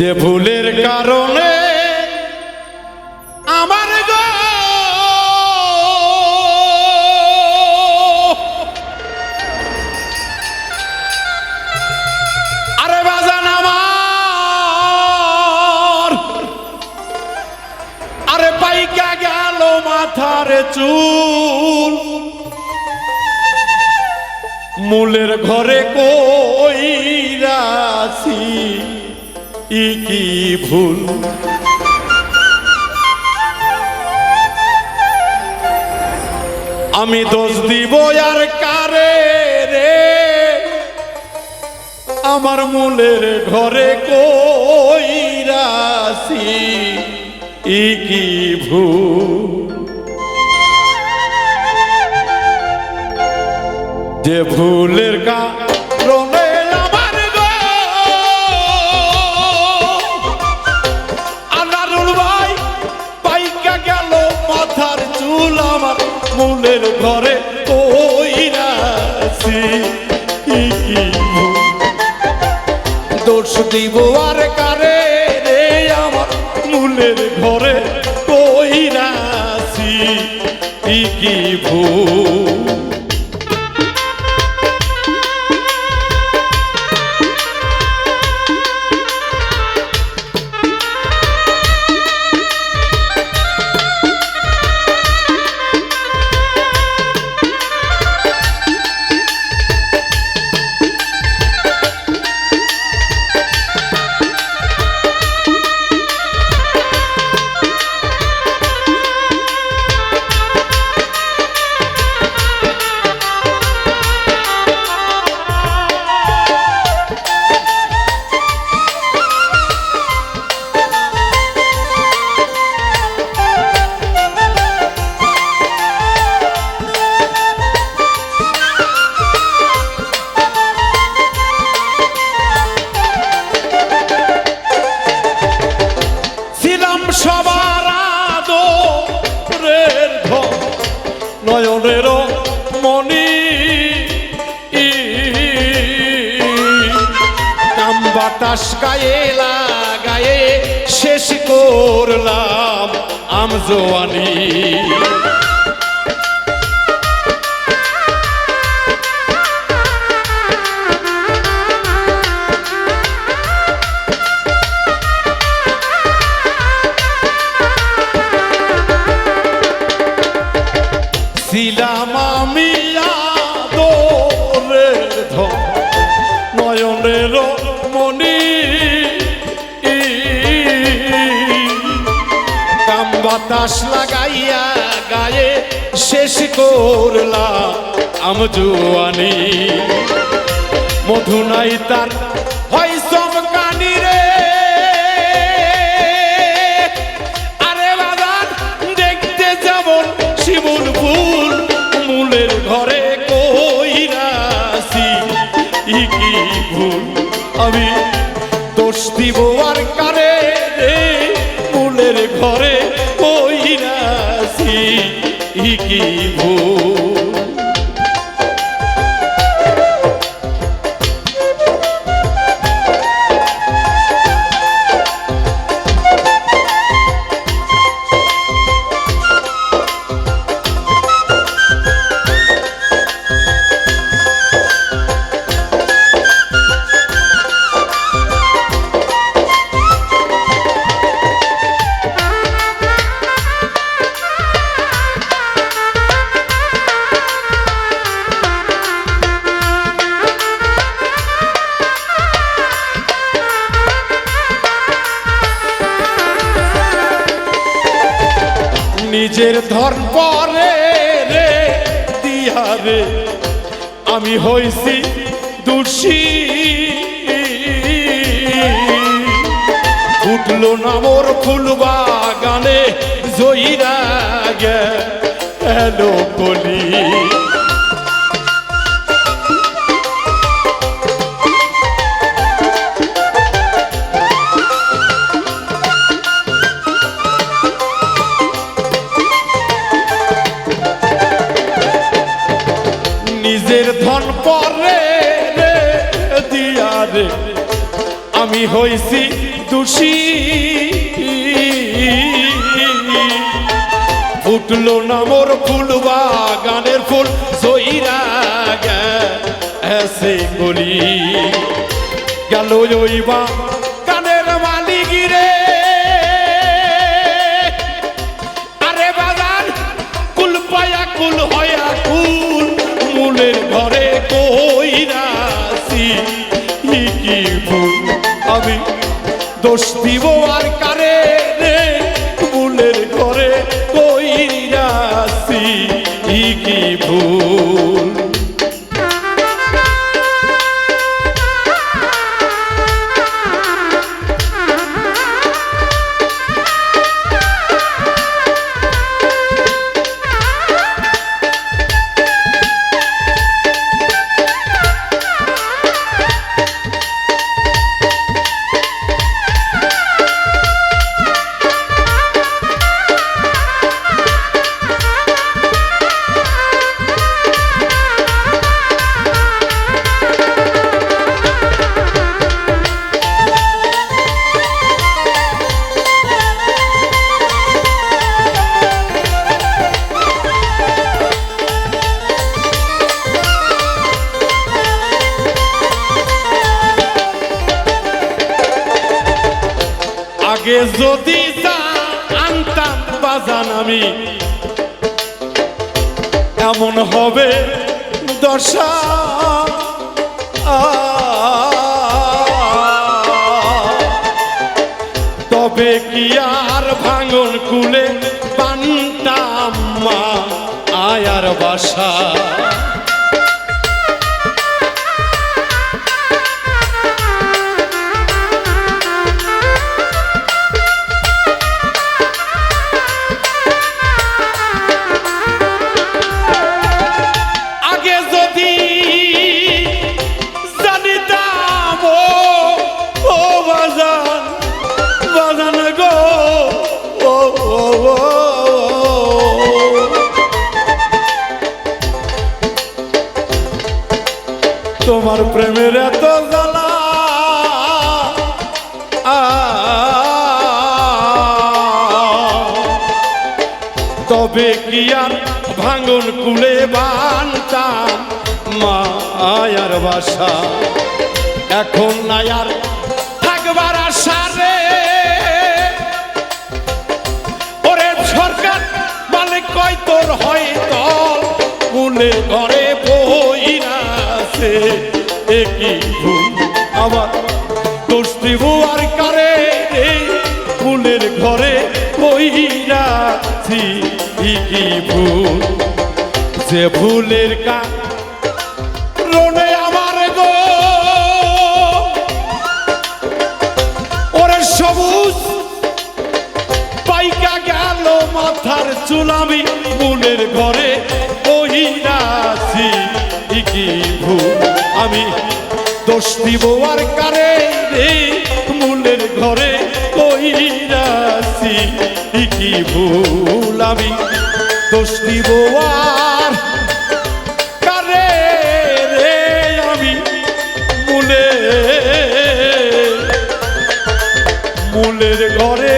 যে ভুলের কারণে আমার গো আরে বাজান আমার, আরে পাইকা গেল মাথার চুল। মূলের ঘরে কই ই কি ভুল? আমি দোষ দিব আর কারে রে? আমার মূলের ঘরে কই রাশি ই কি ভুল? যে ভুলের কারণে চুল আমার মনের ঘরে কইরাছি? দোষ দিব আর কারে রে আমার মূলের ঘরে কইরাছি কি কি বাতাস গায়ে লাগায়ে শেষ করলাম আম বাতাস লাগাইয়া গায়ে শেষ করলাম আম মধু নাই তার রে। আরে দেখতে শিমুল ঘরে কি আমি দোষ দিব আর কারে ই কি ভুল নিজের ধর্ম পরে রে দিয়ারে আমি হইছি দোষী। উঠল না মোর ফুল বাগানে, জয়ীরা গেল কলি। পরে রে, দিয়া রে। আমি হইছি দোষী। ফুটলো না মোর ফুল, বাগানের ফুল সইরা গেছে গলি। গেল ওই বা দোষ দিব আর কারে রে? ভুলের ঘরে কইরাছি আগে যদি আনতাম বাজান আমি। এমন হবে দশা। তবে কি আর ভাঙন কুলে পান্তাম মা, আয়ার বাসা? তোমার প্রেমের এত জ্বালা। তবে কি আর ভাঙন কুলে বানতাম মায়ার বাসা? এখন নাই আর থাকবার আশা রে। ওরে সরকার মালিক কয় তোর হয় তল কুলে ঘরে ভুল আবার দোষ দিব আর কারে ফুলের ঘরে বইরাছি কি ভুল। যে ভুলের কা আমার সবুজ পাইকা মাথার চুলামি, ফুলের ঘরে বহিরাছি কি ভুল। আমি দোষ দিব আর কারে রে? মূলের ঘরে কইরাছি কি ভুল আমি? দোষ দিব আর কারে রে আমি? মূলে মূলের ঘরে